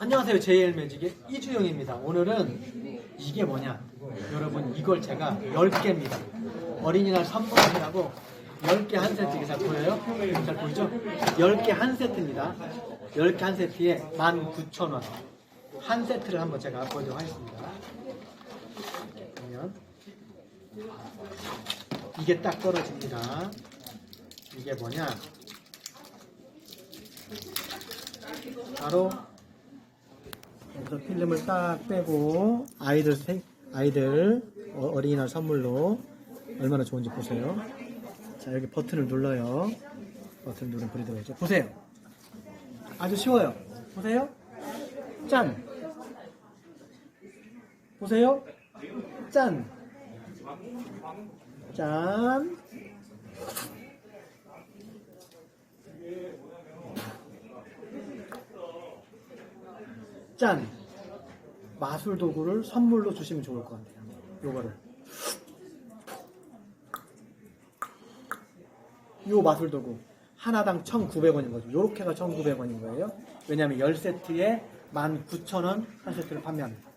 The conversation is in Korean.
안녕하세요. JL 매직의 이주영입니다. 오늘은 이게 뭐냐? 여러분, 이걸 제가 10개입니다. 어린이날 선물이라고 10개 한 세트, 잘 보여요? 잘 보이죠? 10개 한 세트입니다. 10개 한 세트에 19,000원. 한 세트를 한번 제가 보여드리도록 하겠습니다. 그러면 이게 딱 떨어집니다. 이게 뭐냐? 바로 여기서 필름을 딱 빼고 아이들 생- 아이들 어- 어린이날 선물로 얼마나 좋은지 보세요. 자 여기 버튼을 눌러요. 버튼 누르면 불이 들어오죠. 보세요. 아주 쉬워요. 보세요. 짠. 보세요. 짠. 짠. 짠! 마술 도구를 선물로 주시면 좋을 것 같아요. 요거를. 요 마술 도구. 하나당 1,900원인 거죠. 요렇게가 1,900원인 거예요. 왜냐하면 10세트에 19,000원 한 세트를 판매합니다.